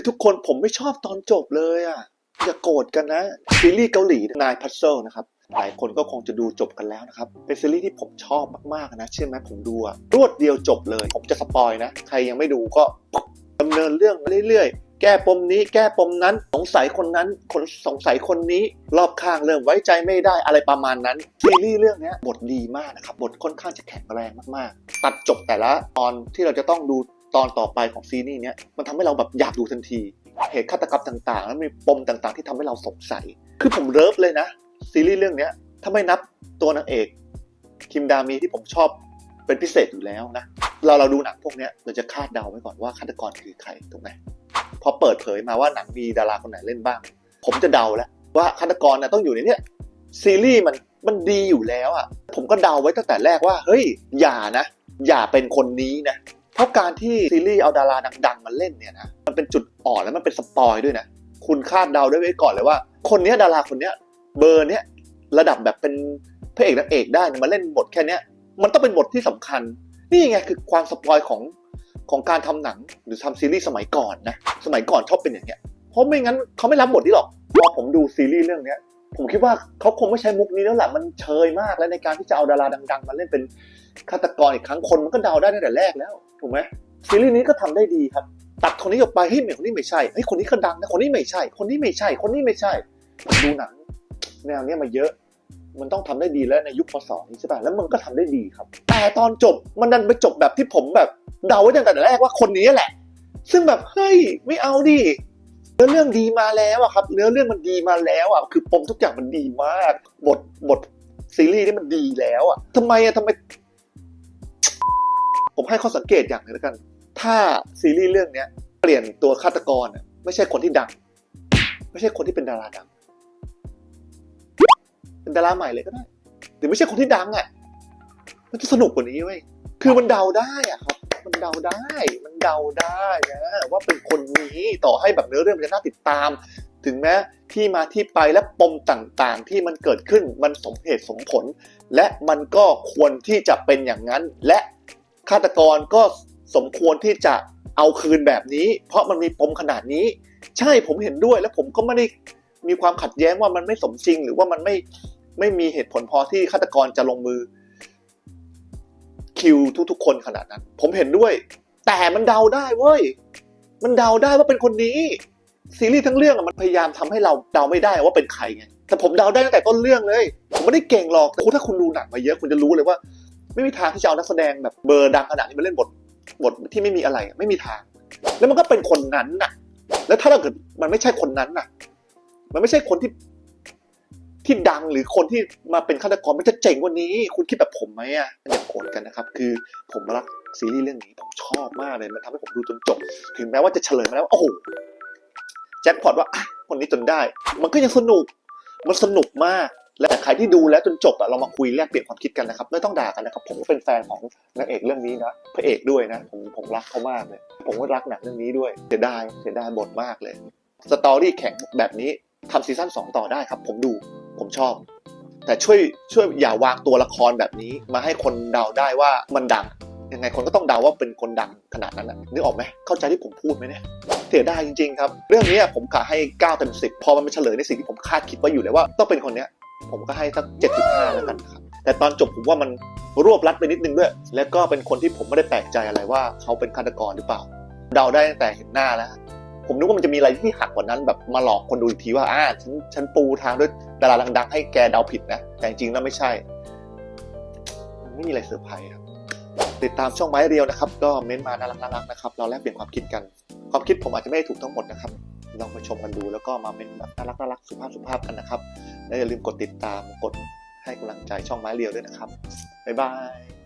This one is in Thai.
คือทุกคนผมไม่ชอบตอนจบเลยอะอย่าโกรธกันนะซีรีส์เกาหลีนายพัซเซิลนะครับหลายคนก็คงจะดูจบกันแล้วนะครับ เป็นซีรีส์ที่ผมชอบมากๆนะ เชื่อไหมผมดูรวดเดียวจบเลย ผมจะสปอยนะ ใครยังไม่ดูก็ดำเนินเรื่องเรื่อยๆ แก้ปมนี้ แก้ปมนั้น สงสัยคนนั้น คนสงสัยคนนี้ รอบข้างเริ่มไว้ใจไม่ได้อะไรประมาณนั้น ซีรีส์เรื่องนี้บทดีมากนะครับ บทค่อนข้างจะแข็งแรงมากๆ ตัดจบแต่ละตอนที่เราจะต้องดู ตอนต่อไปของซีรีส์เนี้ยมันทำให้เราแบบอยากดูทันที เหตุฆาตกรรมต่างๆ แล้วมีปมต่างๆ ที่ทำให้เราสงสัย คือผมเลิฟเลยนะ ซีรีส์เรื่องเนี้ยถ้าไม่นับตัวนางเอก คิมดามีที่ผมชอบเป็นพิเศษอยู่แล้วนะ เราเราดูหนังพวกเนี้ยเราจะคาดเดาไว้ก่อนว่าฆาตกรคือใครถูกไหมพอเปิดเผยมาว่าหนังมีดาราคนไหนเล่นบ้าง ผมจะเดาแล้วว่าฆาตกรน่ะต้องอยู่ในเนี้ยซีรีส์มันมันดีอยู่แล้วอะผมก็เดาไว้ตั้งแต่แรกว่า เฮ้ย อย่านะ อย่าเป็นคนนี้นะ ราะการที่ซีรีส์เอาดาราดังๆมาเล่นเนี่ยนะมันเป็นจุดอ่อนแล้วมันเป็นสปอยด้วยนะคุณคาดเดาได้ไว้ก่อนเลยว่า คนเนี้ยดาราคนเนี้ยเบอร์เนี้ยระดับแบบเป็นพระเอกนางเอกได้มาเล่นบทแค่เนี้ย มันต้องเป็นบทที่สำคัญ นี่ไงคือความสปอยของของการทำหนังหรือทำซีรีส์สมัยก่อนนะสมัยก่อนชอบเป็นอย่างเงี้ยเพราะไม่งั้นเขาไม่รับบทนี้หรอกพอผมดูซีรีส์เรื่องเนี้ยผมคิดว่าเขาคงไม่ใช้มุกนี้แล้วแหละมันเชยมากแล้วในการที่จะเอาดาราดัง ๆ มาเล่นเป็นฆาตกรอีกครั้งคนมันก็เดาได้ตั้งแต่แรกแล้ว ถูกไหมซีรีส์นี้ก็ทำได้ดีครับ ตัดคนนี้ออกไปเฮ้ยคนนี้ไม่ใช่เฮ้ยคนนี้ก็ดังนะคนนี้ไม่ใช่ คนนี้ไม่ใช่ คนนี้ไม่ใช่ผมดูหนังแนวเนี้ยมาเยอะ มันต้องทำได้ดีแล้วในยุคพศนี้ใช่ป่ะแล้วมันก็ทำได้ดีครับ แต่ตอนจบมันดันไปจบแบบที่ผมแบบเดาไว้ตั้งแต่แรกว่าคนนี้แหละ ซึ่งแบบเฮ้ยไม่เอาดิเนื้อเรื่องดีมาแล้วอะครับ เนื้อเรื่องมันดีมาแล้วอะคือปมทุกอย่างมันดีมาก บทบทซีรีส์นี่มันดีแล้วอะทำไมอะทำไม ผมให้ข้อสังเกตอย่างหนึงแล้วกัน ถ้าซีรีส์เรื่องเนี้ยเปลี่ยนตัวฆาตกรไม่ใช่คนที่ดัง ไม่ใช่คนที่เป็นดาราดัง เป็นดาราใหม่เลยก็ได้หรือไม่ใช่คนที่ดังอะ มันจะสนุกกว่านี้เว้ยคือมันเดาได้อะครับ มันเดาได้ มันเดาได้นะว่าเป็นคนนี้ต่อให้แบบเนื้อเรื่องมันจะน่าติดตาม ถึงแม้ที่มาที่ไปและปมต่างๆ ที่มันเกิดขึ้นมันสมเหตุสมผล และมันก็ควรที่จะเป็นอย่างนั้นและ ฆาตกรก็สมควรที่จะเอาคืนแบบนี้ เพราะมันมีปมขนาดนี้ ใช่ผมเห็นด้วย และผมก็ไม่ได้มีความขัดแย้งว่ามันไม่สมจริง หรือว่ามันไม่ไม่มีเหตุผลพอที่ฆาตกรจะลงมือ คิวทุกๆ คนขนาดนั้น ผมเห็นด้วย แต่มันเดาได้เว้ยมันเดาได้ว่าเป็นคนนี้ซีรีส์ทั้งเรื่องมันพยายามทำให้เราเดาไม่ได้ว่าเป็นใครไงแต่ผมเดาได้ตั้งแต่ต้นเรื่องเลย ผมไม่ได้เก่งหรอกแต่ถ้าคุณดูหนังมาเยอะคุณจะรู้เลยว่า ไม่มีทางที่จะเอานักแสดงแบบเบอร์ดังขนาดนี้มาเล่นบทบทที่ไม่มีอะไรไม่มีทาง แล้วมันก็เป็นคนนั้นน่ะ แล้วถ้าเราเกิดมันไม่ใช่คนนั้นน่ะ มันไม่ใช่คนที่ที่ดังหรือคนที่มาเป็นฆาตกรมันจะเจ๋งกว่านี้ คุณคิดแบบผมไหมอะอย่าโกรธกันนะครับ คือผมรักซีรีส์เรื่องนี้ผมชอบมากเลยมันทำให้ผมดูจนจบ ถึงแม้ว่าจะเฉลยมาแล้วโอ้โหแจ็คพอตว่าคนนี้จนได้ มันก็ยังสนุก มันสนุกมาก และใครที่ดูแล้วจนจบอะเรามาคุยแลกเปลี่ยนความคิดกันนะครับ ไม่ต้องด่ากันนะครับ ผมก็เป็นแฟนของนางเอกเรื่องนี้นะพระเอกด้วยนะ ผมผมรักเขามากเลย ผมก็รักหนังเรื่องนี้ด้วยเสียดายเสียดายบทมากเลยสตอรี่แข็งแบบนี้ทำซีซั่น2 ต่อได้ครับ ผมดูผมชอบ แต่ช่วยช่วยอย่าวางตัวละครแบบนี้ มาให้คนเดาได้ว่ามันดังยังไงคนก็ต้องเดาว่าเป็นคนดังขนาดนั้นนะนึกออกไหมเข้าใจที่ผมพูดไหมเนี่ยเสียดายจริงๆครับ เรื่องนี้ผมกะให้9เต็ม10 พอมันเป็นเฉลยในสิ่งที่ผมคาดคิดไว้อยู่เลยว่าต้องเป็นคนเนี้ย ผมก็ให้สัก7.5แล้วกันครับ แต่ตอนจบผมว่ามันรวบรัดไปนิดนึงด้วย แล้วก็เป็นคนที่ผมไม่ได้แปลกใจอะไรว่าเขาเป็นฆาตกรหรือเปล่า เดาได้ตั้งแต่เห็นหน้าแล้ว ผมนึกว่ามันจะมีอะไรที่หักกว่านั้นแบบมาหลอกคนดูอีกทีว่าอ่าฉันฉันปูทางด้วยดาราดังๆให้แกเดาผิดนะ แต่จริงๆแล้วไม่ใช่มันไม่มีอะไรเซอร์ไพรส์ครับ ติดตามช่องไม้เรียวนะครับ ก็เม้นต์มาน่ารักน่ารักนะครับ เราแลกเปลี่ยนความคิดกัน ความคิดผมอาจจะไม่ได้ถูกทั้งหมดนะครับ ลองไปชมกันดู แล้วก็มาเป็นแบบน่ารักน่ารักสุภาพสุภาพกันนะครับ และอย่าลืมกดติดตามกดให้กำลังใจช่องไม้เรียวด้วยนะครับบ๊ายบาย